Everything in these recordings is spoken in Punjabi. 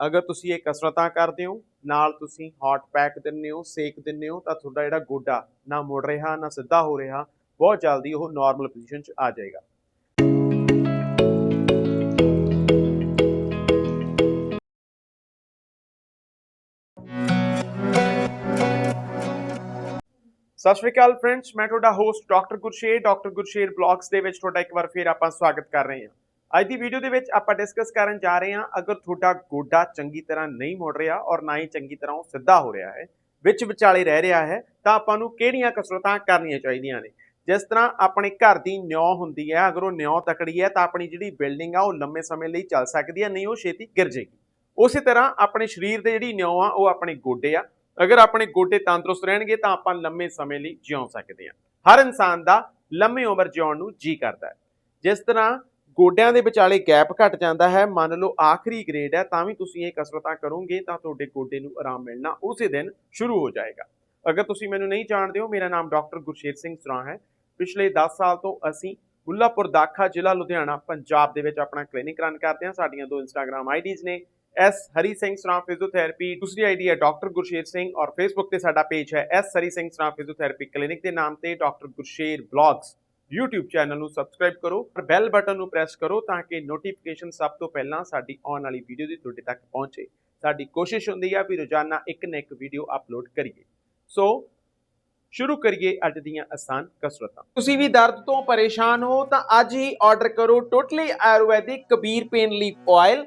ਅਗਰ ਤੁਸੀਂ ਇਹ ਕਸਰਤਾਂ ਕਰਦੇ ਹੋ, ਨਾਲ ਤੁਸੀਂ ਹੌਟ ਪੈਕ ਦਿੰਦੇ ਹੋ, ਸੇਕ ਦਿੰਦੇ ਹੋ, ਤਾਂ ਤੁਹਾਡਾ ਜਿਹੜਾ ਗੋਡਾ ਨਾ ਮੁੜ ਰਿਹਾ, ਨਾ ਸਿੱਧਾ ਹੋ ਰਿਹਾ, ਬਹੁਤ ਜਲਦੀ ਉਹ ਨਾਰਮਲ ਪੋਜੀਸ਼ਨ 'ਚ ਆ ਜਾਏਗਾ। ਸਤਿ ਸ਼੍ਰੀ ਅਕਾਲ ਫਰੈਂਡਸ ਮੈਂ ਤੁਹਾਡਾ host doctor Gursher doctor Gursher blogs ਦੇ ਵਿੱਚ ਤੁਹਾਡਾ ਇੱਕ ਵਾਰ ਫੇਰ ਆਪਾਂ ਸਵਾਗਤ ਕਰ ਰਹੇ ਹਾਂ। ਅੱਜ ਦੀ ਵੀਡੀਓ ਦੇ ਵਿੱਚ ਆਪਾਂ ਡਿਸਕਸ ਕਰਨ ਜਾ ਰਹੇ ਹਾਂ, ਅਗਰ ਤੁਹਾਡਾ ਗੋਡਾ ਚੰਗੀ ਤਰ੍ਹਾਂ ਨਹੀਂ ਮੁੜ ਰਿਹਾ ਔਰ ਨਾ ਹੀ ਚੰਗੀ ਤਰ੍ਹਾਂ ਉਹ ਸਿੱਧਾ ਹੋ ਰਿਹਾ ਹੈ, ਵਿੱਚ ਵਿਚਾਲੇ ਰਹਿ ਰਿਹਾ ਹੈ, ਤਾਂ ਆਪਾਂ ਨੂੰ ਕਿਹੜੀਆਂ ਕਸਰਤਾਂ ਕਰਨੀਆਂ ਚਾਹੀਦੀਆਂ ਨੇ? ਜਿਸ ਤਰ੍ਹਾਂ ਆਪਣੇ ਘਰ ਦੀ ਨਿਉ ਹੁੰਦੀ ਹੈ, ਅਗਰ ਉਹ ਨਿਉ ਤਕੜੀ ਹੈ ਤਾਂ ਆਪਣੀ ਜਿਹੜੀ ਬਿਲਡਿੰਗ ਆ ਉਹ ਲੰਮੇ ਸਮੇਂ ਲਈ ਚੱਲ ਸਕਦੀ ਹੈ, ਨਹੀਂ ਉਹ ਛੇਤੀ ਗਿਰ ਜੇਗੀ ਉਸੇ ਤਰ੍ਹਾਂ ਆਪਣੇ ਸਰੀਰ ਦੇ ਜਿਹੜੀ ਨਿਉ ਆ, ਉਹ ਆਪਣੇ ਗੋਡੇ ਆ। ਅਗਰ ਆਪਣੇ ਗੋਡੇ ਤੰਦਰੁਸਤ ਰਹਿਣਗੇ ਤਾਂ ਆਪਾਂ ਲੰਮੇ ਸਮੇਂ ਲਈ ਜਿਉ ਸਕਦੇ ਹਾਂ। ਹਰ ਇਨਸਾਨ ਦਾ ਲੰਮੀ ਉਮਰ ਜਿਉਣ ਨੂੰ ਜੀ ਕਰਦਾ ਹੈ। ਜਿਸ ਤਰ੍ਹਾਂ ਗੋਡਿਆਂ ਦੇ ਵਿਚਾਲੇ ਗੈਪ ਘਟ ਜਾਂਦਾ ਹੈ। ਮੰਨ ਲਓ ਆਖਰੀ ਗ੍ਰੇਡ ਹੈ, ਤਾਂ ਵੀ ਤੁਸੀਂ ਇਹ ਕਸਰਤਾਂ ਕਰੋਗੇ, ਤਾਂ ਤੁਹਾਡੇ ਗੋਡੇ ਨੂੰ ਆਰਾਮ ਮਿਲਣਾ ਉਸੇ ਦਿਨ ਸ਼ੁਰੂ ਹੋ ਜਾਏਗਾ। ਅਗਰ ਤੁਸੀਂ ਮੈਨੂੰ ਨਹੀਂ ਜਾਣਦੇ ਹੋ, ਮੇਰਾ ਨਾਮ ਡਾਕਟਰ ਗੁਰਸ਼ੇਰ ਸਿੰਘ ਸਰਾਂ ਹੈ। ਪਿਛਲੇ 10 ਸਾਲ ਤੋਂ ਅਸੀਂ ਮੁੱਲਾਪੁਰ ਦਾਖਾ ਜ਼ਿਲ੍ਹਾ ਲੁਧਿਆਣਾ, ਪੰਜਾਬ ਦੇ ਵਿੱਚ ਆਪਣਾ ਕਲੀਨਿਕ ਰਨ ਕਰਦੇ ਹਾਂ। ਸਾਡੀਆਂ ਦੋ ਇੰਸਟਾਗ੍ਰam ਆਈਡੀਜ਼ ਨੇ ਐਸ ਹਰੀ ਸਿੰਘ ਸਰਾਂ ਫਿਜ਼ੀਓਥੈਰੇਪੀ ਦੂਸਰੀ ਆਈਡੀ ਹੈ ਡਾਕਟਰ ਗੁਰਸ਼ੇਰ ਸਿੰਘ ਔਰ ਫੇਸਬੁੱਕ ਤੇ ਸਾਡਾ ਪੇਜ ਹੈ S Hari Singh Sran physiotherapy clinic ਦੇ ਨਾਮ ਤੇ, doctor Gursher blogs YouTube channel ਨੂੰ ਸਬਸਕ੍ਰਾਈਬ ਕਰੋ ਔਰ ਬੈਲ ਬਟਨ ਨੂੰ ਪ੍ਰੈਸ ਕਰੋ ਤਾਂ ਕਿ ਨੋਟੀਫਿਕੇਸ਼ਨ ਸਭ ਤੋਂ ਪਹਿਲਾਂ ਸਾਡੀ ਆਉਣ ਵਾਲੀ ਵੀਡੀਓ ਦੀ ਤੁਹਾਡੇ ਤੱਕ ਪਹੁੰਚੇ। ਸਾਡੀ ਕੋਸ਼ਿਸ਼ ਹੁੰਦੀ ਆ ਵੀ ਰੋਜ਼ਾਨਾ ਇੱਕ ਨਾ ਇੱਕ ਵੀਡੀਓ ਅਪਲੋਡ ਕਰੀਏ। ਸੋ ਸ਼ੁਰੂ ਕਰੀਏ ਅੱਜ ਦੀਆਂ ਆਸਾਨ ਕਸਰਤਾਂ। ਤੁਸੀਂ ਵੀ ਦਰਦ ਤੋਂ ਪਰੇਸ਼ਾਨ ਹੋ ਤਾਂ ਅੱਜ ਹੀ ਆਰਡਰ ਕਰੋ totally Ayurvedic Kabir pain leaf oil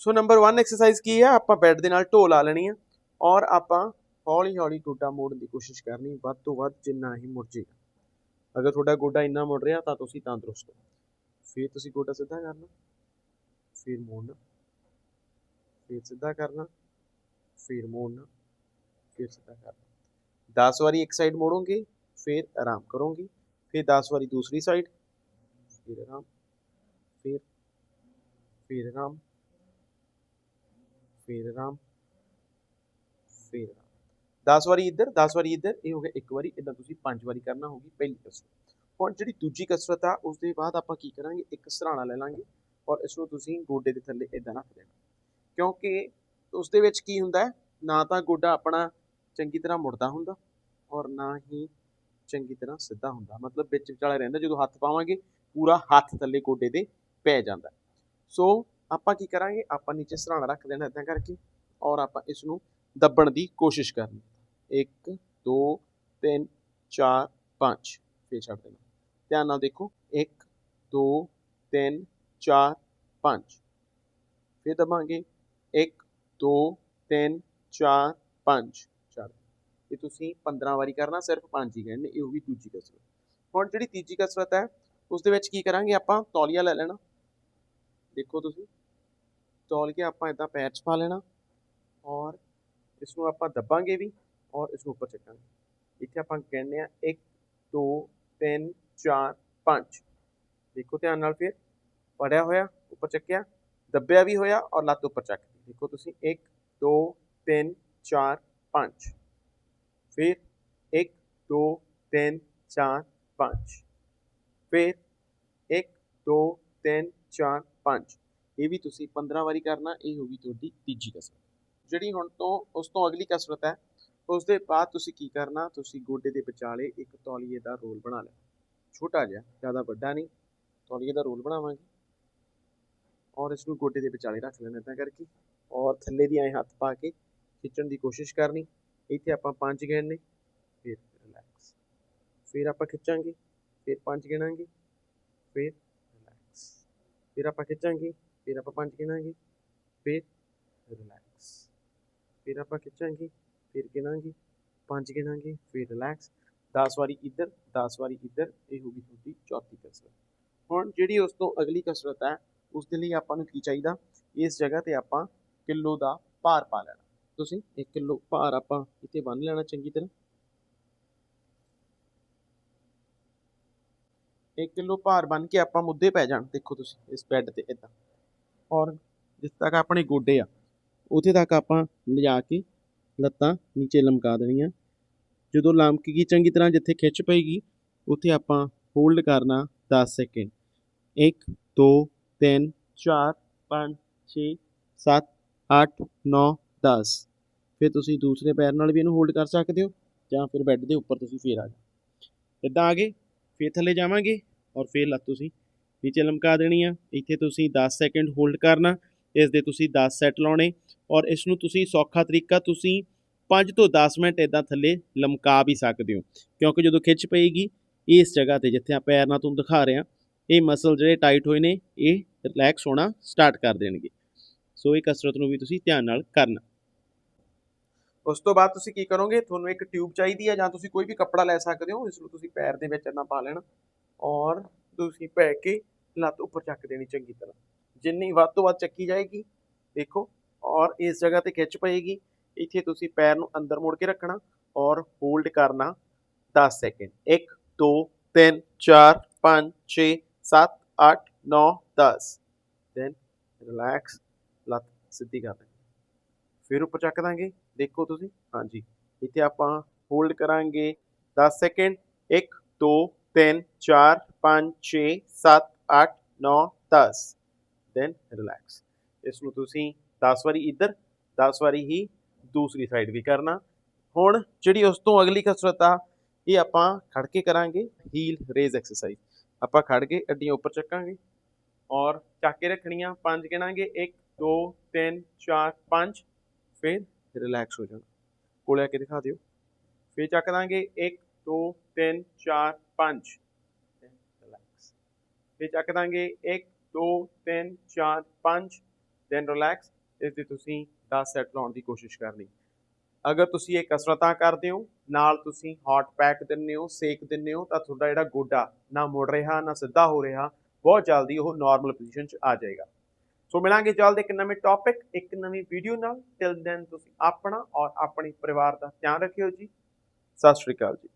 ਸੋ ਨੰਬਰ 1 ਐਕਸਰਸਾਈਜ਼ ਕੀ ਹੈ? ਆਪਾਂ ਬੈੱਡ ਦੇ ਨਾਲ ਢੋ ਲਾ ਲੈਣੀ ਹੈ ਔਰ ਆਪਾਂ ਹੌਲੀ ਹੌਲੀ ਗੋਡਾ ਮੋੜਨ ਦੀ ਕੋਸ਼ਿਸ਼ ਕਰਨੀ, ਵੱਧ ਤੋਂ ਵੱਧ ਜਿੰਨਾ ਹੀ ਮੁੜ ਜੇਗਾ ਅਗਰ ਤੁਹਾਡਾ ਗੋਡਾ ਇੰਨਾ ਮੁੜ ਰਿਹਾ ਤਾਂ ਤੁਸੀਂ ਤੰਦਰੁਸਤ ਹੋ। ਫਿਰ ਤੁਸੀਂ ਗੋਡਾ ਸਿੱਧਾ ਕਰਨਾ, ਫਿਰ ਮੋੜਨਾ, ਫਿਰ ਸਿੱਧਾ ਕਰਨਾ, ਫਿਰ ਮੋੜਨਾ, ਫਿਰ ਸਿੱਧਾ ਕਰਨਾ। 10 ਵਾਰੀ ਇੱਕ ਸਾਈਡ ਮੋੜੋਗੇ, ਫਿਰ ਆਰਾਮ ਕਰੋਗੇ, ਫਿਰ 10 ਵਾਰੀ ਦੂਸਰੀ ਸਾਈਡ ਫਿਰ ਆਰਾਮ, ਫਿਰ ਫਿਰ ਆਰਾਮ। ਫਿਰ ਆਰਾਮ ਫਿਰ ਆਰਾਮ 10 ਵਾਰੀ ਇੱਧਰ 10 ਵਾਰੀ ਇੱਧਰ, ਇਹ ਹੋ ਗਿਆ ਇੱਕ ਵਾਰੀ ਇਦਾਂ ਤੁਸੀਂ ਪੰਜ ਵਾਰੀ ਕਰਨਾ ਹੋਗੀ ਪਹਿਲੀ ਕਸਰਤ। ਹੁਣ ਜਿਹੜੀ ਦੂਜੀ ਕਸਰਤ ਆ ਉਸ ਦੇ ਬਾਅਦ ਆਪਾਂ ਕੀ ਕਰਾਂਗੇ? ਇੱਕ ਸਰਾਣਾ ਲੈ ਲਾਂਗੇ ਔਰ ਇਸ ਨੂੰ ਤੁਸੀਂ ਗੋਡੇ ਦੇ ਥੱਲੇ ਇਦਾਂ ਰੱਖ ਦੇਣਾ। ਕਿਉਂਕਿ ਉਸ ਦੇ ਵਿੱਚ ਕੀ ਹੁੰਦਾ ਨਾ ਤਾਂ ਗੋਡਾ ਆਪਣਾ ਚੰਗੀ ਤਰ੍ਹਾਂ ਮੁੜਦਾ ਹੁੰਦਾ ਔਰ ਨਾ ਹੀ ਚੰਗੀ ਤਰ੍ਹਾਂ ਸਿੱਧਾ ਹੁੰਦਾ। ਮਤਲਬ ਵਿੱਚ ਵਿਚਾਲੇ ਰਹਿੰਦਾ, ਜਦੋਂ ਹੱਥ ਪਾਵਾਂਗੇ, ਪੂਰਾ ਹੱਥ ਥੱਲੇ ਗੋਡੇ ਦੇ ਪੈ ਜਾਂਦਾ। ਸੋ ਆਪਾਂ ਕੀ ਕਰਾਂਗੇ? ਆਪਾਂ ਨੀਚੇ ਸਰਾਣਾ ਰੱਖ ਦੇਣਾ ਇਦਾਂ ਕਰਕੇ ਔਰ ਆਪਾਂ ਇਸ ਨੂੰ ਦੱਬਣ ਦੀ ਕੋਸ਼ਿਸ਼ ਕਰਨੀ। 1 2 3 4 5 ਫੇਰ ਛੱਡ ਦੇਣਾ। ਧਿਆਨ ਨਾਲ ਦੇਖੋ। 1 2 3 4 5 ਫੇਰ ਦਬਾਂਗੇ। 1 2 3 4 5 ਛੱਡ। ਇਹ ਤੁਸੀਂ 15 ਵਾਰੀ ਕਰਨਾ, ਸਿਰਫ 5 ਹੀ ਕਹਿਣੇ ਇਹ ਹੋਗੀ ਦੂਜੀ ਕਸਰਤ। ਹੁਣ ਜਿਹੜੀ ਤੀਜੀ ਕਸਰਤ ਹੈ, ਉਸ ਦੇ ਵਿੱਚ ਕੀ ਕਰਾਂਗੇ ਆਪਾਂ? ਤੌਲੀਆ ਲੈ ਲੈਣਾ। ਦੇਖੋ ਤੁਸੀਂ। ਤੌਲੀਆ ਆਪਾਂ ਇਦਾਂ ਪੈਰ 'ਚ ਪਾ ਲੈਣਾ ਔਰ ਇਸ ਨੂੰ ਆਪਾਂ ਦੱਬਾਂਗੇ ਵੀ ਔਰ ਇਸ ਨੂੰ ਉੱਪਰ ਚੱਕਾਂਗੇ। ਇੱਥੇ ਆਪਾਂ ਕਹਿੰਦੇ ਆ 1 2 3 4 5 ਦੇਖੋ ਧਿਆਨ ਨਾਲ ਫਿਰ ਪੜਿਆ ਹੋਇਆ, ਉੱਪਰ ਚੱਕਿਆ, ਦੱਬਿਆ ਵੀ ਹੋਇਆ ਔਰ ਲੱਤ ਉੱਪਰ ਚੱਕ ਦੇਖੋ ਤੁਸੀਂ 1 2 3 4 5 ਫਿਰ 1 2 3 4 5 ਫਿਰ 1 2 3 4 5 ਇਹ ਵੀ ਤੁਸੀਂ 15 ਵਾਰੀ ਕਰਨਾ, ਇਹ ਹੋਗੀ ਤੁਹਾਡੀ ਤੀਜੀ ਕਸਰਤ। ਜਿਹੜੀ ਹੁਣ ਤੋਂ, ਉਸ ਤੋਂ ਅਗਲੀ ਕਸਰਤ ਹੈ ਉਸ ਦੇ ਬਾਅਦ ਤੁਸੀਂ ਕੀ ਕਰਨਾ, ਤੁਸੀਂ ਗੋਡੇ ਦੇ ਵਿਚਾਲੇ ਇੱਕ ਤੌਲੀਏ ਦਾ ਰੋਲ ਬਣਾ ਲੈਣਾ ਛੋਟਾ ਜਿਹਾ, ਜ਼ਿਆਦਾ ਵੱਡਾ ਨਹੀਂ, ਤੌਲੀਏ ਦਾ ਰੋਲ ਬਣਾਵਾਂਗੇ। ਔਰ ਇਸ ਨੂੰ ਗੋਡੇ ਦੇ ਵਿਚਾਲੇ ਰੱਖ ਲੈਣਾ ਇਦਾਂ ਕਰਕੇ, ਔਰ ਥੱਲੇ ਦੀ ਐਂ ਹੱਥ ਪਾ ਕੇ ਖਿੱਚਣ ਦੀ ਕੋਸ਼ਿਸ਼ ਕਰਨੀ। ਇੱਥੇ ਆਪਾਂ ਪੰਜ ਗਿਣਨੇ, ਫਿਰ ਰਿਲੈਕਸ ਫਿਰ ਆਪਾਂ ਖਿੱਚਾਂਗੇ, ਫਿਰ ਪੰਜ ਗਿਣਾਂਗੇ, ਫਿਰ ਰਿਲੈਕਸ ਫਿਰ ਆਪਾਂ ਖਿੱਚਾਂਗੇ ਫਿਰ ਆਪਾਂ ਪੰਜ ਗਿਣਾਂਗੇ। ਫਿਰ ਰਿਲੈਕਸ ਫਿਰ ਆਪਾਂ ਖਿੱਚਾਂਗੇ, ਫਿਰ ਗਿਣਾਂਗੇ, ਪੰਜ ਗਿਣਾਂਗੇ, ਫਿਰ ਰਿਲੈਕਸ 10 ਵਾਰੀ ਇੱਧਰ 10 ਵਾਰੀ ਇੱਧਰ, ਇਹ ਹੋਗੀ ਤੁਹਾਡੀ ਚੌਥੀ ਕਸਰਤ। ਹੁਣ ਜਿਹੜੀ ਉਸ ਤੋਂ ਅਗਲੀ ਕਸਰਤ ਹੈ, ਉਸ ਦੇ ਲਈ ਆਪਾਂ ਨੂੰ ਕੀ ਚਾਹੀਦਾ? ਇਸ ਜਗ੍ਹਾ ਤੇ ਆਪਾਂ ਕਿਲੋ ਦਾ ਭਾਰ ਪਾ ਲੈਣਾ। ਤੁਸੀਂ 1 ਕਿਲੋ ਭਾਰ ਆਪਾਂ ਇੱਥੇ ਬੰਨ ਲੈਣਾ ਚੰਗੀ ਤਰ੍ਹਾਂ। 1 ਕਿਲੋ ਭਾਰ ਬੰਨ ਕੇ ਆਪਾਂ ਮੁੱਦੇ ਪੈ ਜਾਣ। ਦੇਖੋ ਤੁਸੀਂ ਇਸ ਬੈੱਡ ਤੇ ਇਦਾਂ। ਔਰ ਜਿੱਥੇ ਤੱਕ ਆਪਣੇ ਗੋਡੇ ਆ, ਉੱਥੇ ਤੱਕ ਆਪਾਂ ਲਿਜਾ ਕੇ ਲੱਤਾਂ ਨੀਚੇ ਲਮਕਾ ਦੇਣੀਆਂ। ਜਦੋਂ ਲਮਕ ਗਈ ਚੰਗੀ ਤਰ੍ਹਾਂ ਜਿੱਥੇ ਖਿੱਚ ਪਏਗੀ, ਉੱਥੇ ਆਪਾਂ ਹੋਲਡ ਕਰਨਾ 10 ਸੈਕਿੰਡ। 1 2 3 4 5 6 7 8 9 10 ਫਿਰ ਤੁਸੀਂ ਦੂਸਰੇ ਪੈਰ ਨਾਲ ਵੀ ਇਹਨੂੰ ਹੋਲਡ ਕਰ ਸਕਦੇ ਹੋ, ਜਾਂ ਫਿਰ ਬੈੱਡ ਦੇ ਉੱਪਰ ਤੁਸੀਂ ਫੇਰ ਆ ਜਾਓ। ਇਦਾਂ ਆ ਗਏ, ਫਿਰ ਥੱਲੇ ਜਾਵਾਂਗੇ ਔਰ ਫਿਰ ਲੱਤ ਤੁਸੀਂ ਨੀਚੇ ਲਮਕਾ ਦੇਣੀ ਆ। ਇੱਥੇ ਤੁਸੀਂ 10 ਸੈਕਿੰਡ ਹੋਲਡ ਕਰਨਾ ਇਸ ਦੇ ਤੁਸੀਂ 10 ਸੈੱਟ ਲਾਉਣੇ ਔਰ ਇਸ ਨੂੰ ਤੁਸੀਂ ਸੌਖਾ ਤਰੀਕਾ ਤੁਸੀਂ 5 ਤੋਂ 10 ਮਿੰਟ ਇਦਾਂ ਥੱਲੇ ਲਮਕਾ ਵੀ ਸਕਦੇ ਹੋ। ਕਿਉਂਕਿ ਜਦੋਂ ਖਿੱਚ ਪਏਗੀ, ਇਸ ਜਗ੍ਹਾ ਤੇ ਜਿੱਥੇ ਆ ਪੈਰ ਨਾਲ ਤੁਹਾਨੂੰ ਦਿਖਾ ਰਿਹਾ ਇਹ ਮਸਲ ਜਿਹੜੇ ਟਾਈਟ ਹੋਏ ਨੇ, ਇਹ ਰਿਲੈਕਸ ਹੋਣਾ ਸਟਾਰਟ ਕਰ ਦੇਣਗੇ। ਸੋ ਇਹ ਕਸਰਤ ਨੂੰ ਵੀ ਤੁਸੀਂ ਧਿਆਨ ਨਾਲ ਕਰਨਾ। ਉਸ ਤੋਂ ਬਾਅਦ ਤੁਸੀਂ ਕੀ ਕਰੋਗੇ? ਤੁਹਾਨੂੰ ਇੱਕ ਟਿਊਬ ਚਾਹੀਦੀ ਹੈ ਜਾਂ ਤੁਸੀਂ ਕੋਈ ਵੀ ਕੱਪੜਾ ਲੈ ਸਕਦੇ ਹੋ, ਇਸ ਨੂੰ ਤੁਸੀਂ ਪੈਰ ਦੇ ਵਿੱਚ ਇੰਨਾ ਪਾ ਲੈਣਾ ਔਰ ਤੁਸੀਂ ਪੈ ਕੇ ਲੱਤ ਉੱਪਰ ਚੱਕ ਦੇਣੀ ਚੰਗੀ ਤਰ੍ਹਾਂ। ਜਿੰਨੀ ਵੱਧ ਤੋਂ ਵੱਧ ਚੱਕੀ ਜਾਏਗੀ, ਦੇਖੋ, ਔਰ ਇਸ ਜਗ੍ਹਾ ਤੇ ਖਿੱਚ ਪਏਗੀ। ਇੱਥੇ ਤੁਸੀਂ ਪੈਰ ਨੂੰ ਅੰਦਰ ਮੋੜ ਕੇ ਰੱਖਣਾ ਔਰ ਹੋਲਡ ਕਰਨਾ 10 ਸੈਕਿੰਡ। 1 2 3 4 5 6 7 8 9 10 ਦੈਨ ਰਿਲੈਕਸ ਲੱਤ ਸਿੱਧੀ ਕਰ ਦੇਣੀ। ਫਿਰ ਉੱਪਰ ਚੱਕ ਦਾਂਗੇ। ਦੇਖੋ ਤੁਸੀਂ। ਹਾਂਜੀ। ਇੱਥੇ ਆਪਾਂ ਹੋਲਡ ਕਰਾਂਗੇ 10 ਸੈਕਿੰਡ। 1 2 3 4 5 6 7 8 9 10 ਦੈਨ ਰਿਲੈਕਸ ਇਸ ਨੂੰ ਤੁਸੀਂ 10 ਵਾਰੀ ਇੱਧਰ 10 ਵਾਰੀ ਹੀ ਦੂਸਰੀ ਸਾਈਡ ਵੀ ਕਰਨਾ। ਹੁਣ ਜਿਹੜੀ ਉਸ ਤੋਂ ਅਗਲੀ ਕਸਰਤ ਆ, ਇਹ ਆਪਾਂ ਖੜ ਕੇ ਕਰਾਂਗੇ ਹੀਲ ਰੇਜ਼ ਐਕਸਰਸਾਈਜ਼ ਆਪਾਂ ਖੜ ਕੇ ਅੱਡੀਆਂ ਉੱਪਰ ਚੱਕਾਂਗੇ ਔਰ ਚੱਕ ਕੇ ਰੱਖਣੀਆਂ। ਪੰਜ ਗਿਣਾਂਗੇ। 1 2 3 4 5 ਫਿਰ ਰਿਲੈਕਸ ਹੋ ਜਾਣਾ। ਕੋਲੇ ਆ ਕੇ ਦਿਖਾ ਦਿਓ। ਫਿਰ ਚੱਕ ਦਾਂਗੇ। 1 2 3 4 5 ਰਿਲੈਕਸ ਫਿਰ ਚੱਕ ਦਾਂਗੇ। 1 2 3 4 5 ਦੈਨ ਰਿਲੈਕਸ ਇਸ ਦੀ ਤੁਸੀਂ 10 ਸੈੱਟ ਲਾਉਣ ਦੀ ਕੋਸ਼ਿਸ਼ ਕਰਨੀ। ਅਗਰ ਤੁਸੀਂ ਇਹ ਕਸਰਤਾਂ ਕਰਦੇ ਹੋ, ਨਾਲ ਤੁਸੀਂ ਹੌਟ ਪੈਕ ਦਿੰਦੇ ਹੋ, ਸੇਕ ਦਿੰਦੇ ਹੋ, ਤਾਂ ਤੁਹਾਡਾ ਜਿਹੜਾ ਗੋਡਾ ਨਾ ਮੁੜ ਰਿਹਾ, ਨਾ ਸਿੱਧਾ ਹੋ ਰਿਹਾ, ਬਹੁਤ ਜਲਦੀ ਉਹ ਨਾਰਮਲ ਪੋਜੀਸ਼ਨ 'ਚ ਆ ਜਾਏਗਾ। ਸੋ ਮਿਲਾਂਗੇ ਜਲਦ ਇੱਕ ਨਵੇਂ ਟੌਪਿਕ ਇੱਕ ਨਵੀਂ ਵੀਡੀਓ ਨਾਲ। ਟਿਲ ਦੈਨ ਤੁਸੀਂ ਆਪਣਾ ਔਰ ਆਪਣੇ ਪਰਿਵਾਰ ਦਾ ਧਿਆਨ ਰੱਖਿਓ ਜੀ। ਸਤਿ ਸ਼੍ਰੀ ਅਕਾਲ ਜੀ।